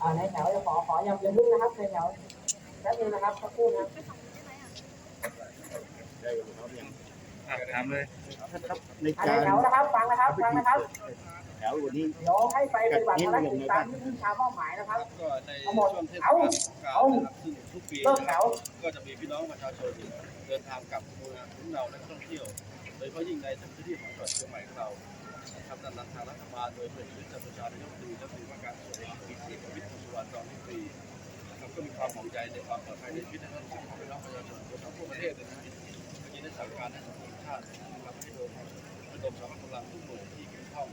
อ่าในแถวจะขอขออย่าอย่าพึ่งนะครับในแถวแป๊บนึงนะครับสักครู่นะถามเลยครับในอ่าในการแถวนะครับฟังนะครับฟังนะครับแถววันนี้ เดี๋ยวให้ไปปฏิบัติภารกิจตามที่ผู้ชามอบหมายนะครับ ก็ในเอาหมดช่วงเทศเอากาลสงกรานเอาต์นะครับซึ่งทุกปีเลิกนะแถครับวก็จะมีพี่น้องประชาชนเดินทางกลับภูมิลำเนาภูมิเราและท่องเที่ยว โดยเฉพาะยิ่งในพื้นที่ของจังหวัดเชียงใหม่ของเรา นะครับด้านหลังทางรัฐบาลโดยพลเอกประยุทธ์จันทร์โอชานายกรัฐมนตรีและผู้ว่าการกระทรวงเอกพิธีประวิตรวงษ์สุวรรณรองนายกรัฐมนตรีนะครับก็มีความห่วงใยในความปลอดภัยในชีวิตและทรัพย์สินของพี่น้องประชาชนทั่วทั้งประเทศเลยนะเมื่อกี้ได้สั่งการให้สังคมชาตินะครับให้โดยระดมสรรพกำลังทุกหน่วยที่เกี่ยวข้อง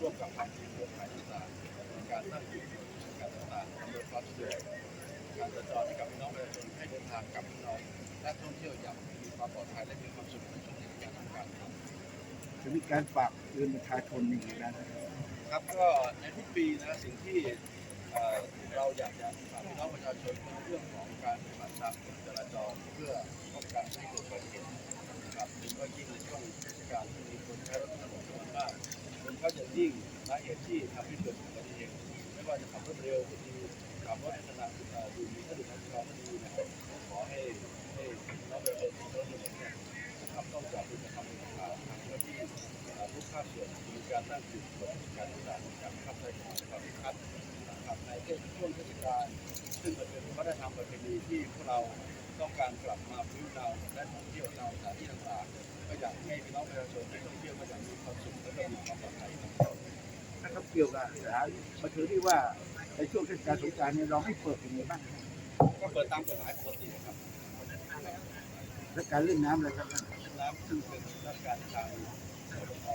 ร่วมกับภาคีเครือข่ายต่างๆในการตั้งจุดบริการต่างๆอำนวยความสะดวกการสัญจรให้กับพี่น้องประชาชนให้เดินทางกับพี่น้องและท่องเที่ยวอย่างมี จะมีการฝากเตือนประชาชนอีกนะครับครับก็ในทุกปีนะสิ่งที่เราอยากจะฝากพี่น้องประชาชนเรื่องของการปฏิบัติตามกฎจราจรเพื่อป้องกันไม่ให้เกิดอุบัติเหตุนะครับโดยเฉพาะยิ่งในช่วงเทศกาลที่มีคนใช้รถถนนจำนวนมากโดยเฉพาะยิ่งสาเหตุที่ทำให้เกิดอุบัติเหตุไม่ว่าจะขับรถเร็วก็ดี ส่วนมีการตั้งจุดตรวจการต่างๆการขับไล่ของความคัดนะครับในช่วงเทศกาลซึ่งมันเป็นวัฒนธรรมประเพณีที่พวกเราต้องการกลับมาพื้นเราและท่องเที่ยวเราสถานที่ต่างๆก็อยากให้พี่น้องประชาชนได้ท่องเที่ยวก็อย่างมีความสุขและก็มีความปลอดภัยนะครับเกี่ยวกับสถานมาถึงที่ว่าในช่วงเทศกาลสงกรานต์เนี่ยเราให้เปิดยังไงบ้างก็เปิดตามกฎหมายปกติครับและการเล่นน้ำอะไรครับน้ำซึ่งเป็นราชการทาง ข